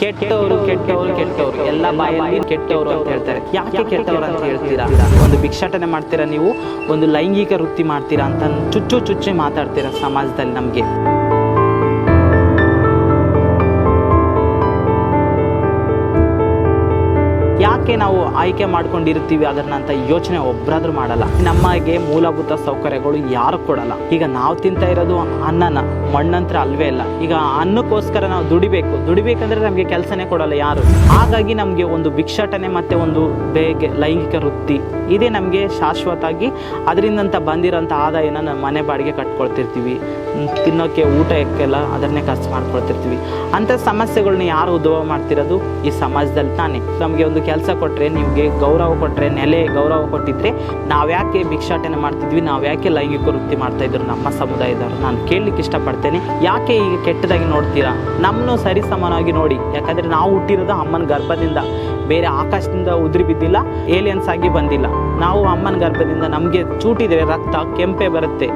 ಕೆಟ್ಟವರು ಕೆಟ್ಟವರು ಕೆಟ್ಟವರು. ಎಲ್ಲ ಬಾಯಲ್ಲಿ ಕೆಟ್ಟವರು ಅಂತ ಹೇಳ್ತಾರೆ. ಯಾಕೆ ಕೆಟ್ಟವರು ಅಂತ ಹೇಳ್ತೀರಾ? ಒಂದು ಭಿಕ್ಷಾಟನೆ ಮಾಡ್ತೀರಾ ನೀವು? ಒಂದು ಲೈಂಗಿಕ ವೃತ್ತಿ ಮಾಡ್ತೀರಾ ಅಂತ ಚುಚ್ಚು ಚುಚ್ಚಿ ಮಾತಾಡ್ತೀರಾ ಸಮಾಜದಲ್ಲಿ ನಮಗೆ? ಯಾಕೆ ನಾವು ಆಯ್ಕೆ ಮಾಡ್ಕೊಂಡಿರ್ತೀವಿ ಅದನ್ನ ಅಂತ ಯೋಚನೆ ಒಬ್ಬರಾದ್ರೂ ಮಾಡಲ್ಲ. ನಮಗೆ ಮೂಲಭೂತ ಸೌಕರ್ಯಗಳು ಯಾರು ಕೊಡಲ್ಲ. ಈಗ ನಾವು ತಿಂತ ಇರೋದು ಅನ್ನನ, ಮಣ್ಣಂತ್ರ ಅಲ್ವೇ ಇಲ್ಲ ಈಗ ಅನ್ನಕ್ಕೋಸ್ಕರ ನಾವು ದುಡಿಬೇಕು. ದುಡಿಬೇಕಂದ್ರೆ ನಮಗೆ ಕೆಲಸನೇ ಕೊಡಲ್ಲ ಯಾರು. ಹಾಗಾಗಿ ನಮಗೆ ಒಂದು ಭಿಕ್ಷಾಟನೆ ಮತ್ತೆ ಒಂದು ಬೇಗ ಲೈಂಗಿಕ ವೃತ್ತಿ, ಇದೇ ನಮಗೆ ಶಾಶ್ವತವಾಗಿ ಅದರಿಂದಂತ ಬಂದಿರೋಂಥ ಆದಾಯನ ನಮ್ಮ ಮನೆ ಬಾಡಿಗೆ ಕಟ್ಕೊಳ್ತಿರ್ತೀವಿ. ತಿನ್ನೋಕೆ ತಿನ್ನೋಕ್ಕೆ ಊಟಕ್ಕೆಲ್ಲ ಅದನ್ನೇ ಖರ್ಚು ಮಾಡ್ಕೊಳ್ತಿರ್ತೀವಿ. ಅಂಥ ಸಮಸ್ಯೆಗಳನ್ನ ಯಾರು ಉದ್ಭವ ಮಾಡ್ತಿರೋದು? ಈ ಸಮಾಜದಲ್ಲಿ ತಾನೇ. ನಮಗೆ ಒಂದು ಕೆಲಸ ಕೊಟ್ಟರೆ ನಿಮಗೆ ಗೌರವ ಕೊಟ್ಟರೆ ನೆಲೆ ಗೌರವ ಕೊಟ್ಟಿದ್ರೆ ನಾವ್ಯಾಕೆ ಭಿಕ್ಷಾಟನೆ ಮಾಡ್ತಿದ್ವಿ ನಾವ್ಯಾಕೆ ಲೈಂಗಿಕ ವೃತ್ತಿ ಮಾಡ್ತಾಯಿದ್ರು ನಮ್ಮ ಸಮುದಾಯದವರು? ನಾನು ಕೇಳಲಿಕ್ಕೆ ಇಷ್ಟಪಡ್ತೇನೆ. ಯಾಕೆ ಈಗ ಕೆಟ್ಟದಾಗಿ ನೋಡ್ತೀರಾ? ನಮ್ಮನ್ನು ಸರಿ ಸಮಾನವಾಗಿ ನೋಡಿ. ಯಾಕಂದರೆ ನಾವು ಹುಟ್ಟಿರೋದು ಅಮ್ಮನ ಗರ್ಭದಿಂದ. ಬೇರೆ ಆಕಾಶದಿಂದ ಉದುರಿ ಬಿದ್ದಿಲ್ಲ ಏಲಿಯನ್ಸ್ ಆಗಿ ಬಂದಿಲ್ಲ. ನಾವು ಅಮ್ಮನ ಗರ್ಭದಿಂದ ನಮಗೆ ಚೂಟಿದರೆ ರಕ್ತ ಕೆಂಪೆ ಬರುತ್ತೆ.